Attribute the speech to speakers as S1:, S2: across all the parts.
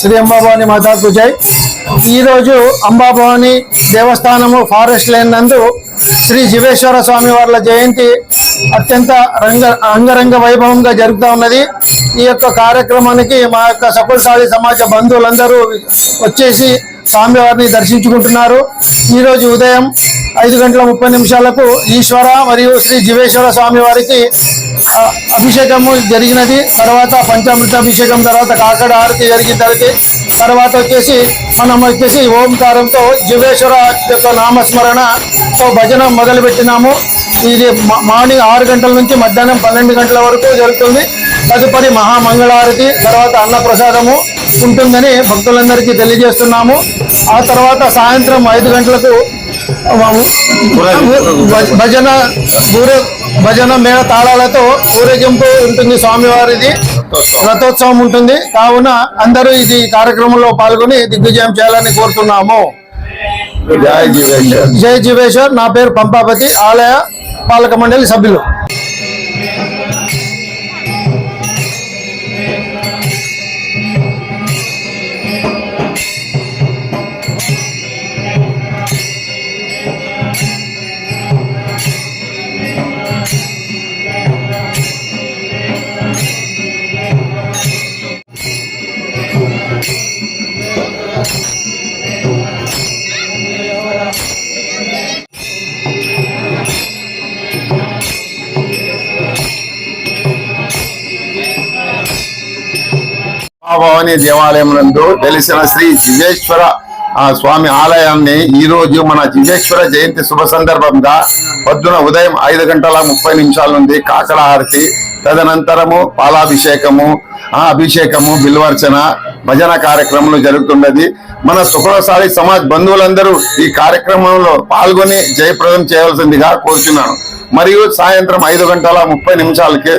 S1: శ్రీ అంబాభవాని మాతాకు జై ఈరోజు Amba Bhavani దేవస్థానము forest line నందు శ్రీ జీవేశ్వర స్వామి వార్ల జయంతి అత్యంత రంగ అంగరంగ వైభవంగా జరుగుతూ ఉన్నది. ఈ యొక్క కార్యక్రమానికి మా యొక్క సకులసాలి సమాజ బంధువులందరూ వచ్చేసి స్వామివారిని దర్శించుకుంటున్నారు. ఈరోజు ఉదయం ఐదు గంటల ముప్పై నిమిషాలకు ఈశ్వర మరియు శ్రీ జీవేశ్వర స్వామి వారికి అభిషేకము జరిగినది. తర్వాత పంచామృత అభిషేకం తర్వాత కాకడ హారతి జరిగిన తర్వాత తర్వాత వచ్చేసి మనం వచ్చేసి ఓంకారంతో జీవేశ్వర యొక్క నామస్మరణతో భజన మొదలుపెట్టినాము. ఇది మా- మార్నింగ్ ఆరు గంటల నుంచి మధ్యాహ్నం పన్నెండు గంటల వరకు జరుగుతుంది. తదుపరి మహామంగళారతి తర్వాత అన్నప్రసాదము ఉంటుందని భక్తులందరికీ తెలియజేస్తున్నాము. ఆ తర్వాత సాయంత్రం ఐదు గంటలకు భజన ఊరే భజన మేళ తాళాలతో ఊరేగింపు ఉంటుంది స్వామివారిది. రథోత్సవం ఉంటుంది. కావున అందరూ ఇది కార్యక్రమంలో పాల్గొని దిగ్విజయం చేయాలని కోరుతున్నాము.
S2: జై జీవేశ్వర్.
S1: జై జీవేశ్వర్. నా పేరు పంపాపతి. ఆలయ పాలక మండలి సభ్యులు.
S2: మహాభవాని దేవాలయం నందు వెలిసిన శ్రీ జివేశ్వర ఆ స్వామి ఆలయాన్ని ఈ రోజు మన జివేశ్వర జయంతి శుభ సందర్భంగా పొద్దున ఉదయం ఐదు గంటల ముప్పై నిమిషాల నుండి కాకడ హారతి తదనంతరము పాలాభిషేకము ఆ అభిషేకము బిల్వర్చన భజన కార్యక్రమంలో జరుగుతున్నది. మన సుకులసారి సమాజ్ బంధువులందరూ ఈ కార్యక్రమంలో పాల్గొని జయప్రదం చేయవలసిందిగా కోరుతున్నాను మరియు సాయంత్రం ఐదు గంటల ముప్పై నిమిషాలకి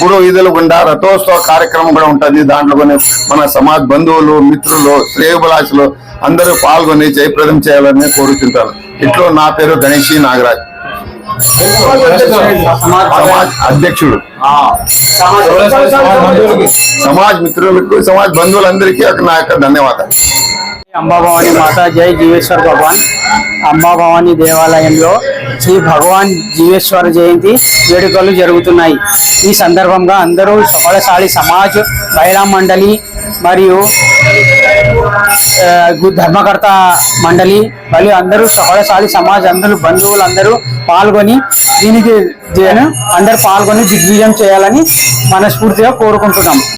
S2: పురోహితులు గుండా రథోత్సవ కార్యక్రమం కూడా ఉంటుంది. దాంట్లో కొన్ని మన సమాజ్ బంధువులు మిత్రులు శ్రేయభిలాషులు అందరూ పాల్గొని జయప్రదం చేయాలని కోరుతుంటాను ఇట్లో నా పేరు గణేషి నాగరాజ్. సమాజ్ అధ్యక్షుడు. సమాజ్ మిత్రులకు సమాజ్ బంధువులందరికీ నా యొక్క ధన్యవాదాలు.
S3: అంబాభవాని మాత జై జీవేశ్వర్ భగవాన్. అంబాభవాని దేవాలయంలో శ్రీ భగవాన్ జీవేశ్వర జయంతి వేడుకలు జరుగుతున్నాయి. ఈ సందర్భంగా అందరూ సఫలశాలి సమాజ్ మహిళా మండలి మరియు ధర్మకర్త మండలి మరియు అందరూ సఫలశాలి సమాజ్ అందరూ బంధువులు అందరూ పాల్గొని దీనికి అందరూ పాల్గొని దిగ్విజయం చేయాలని మనస్ఫూర్తిగా కోరుకుంటున్నాం.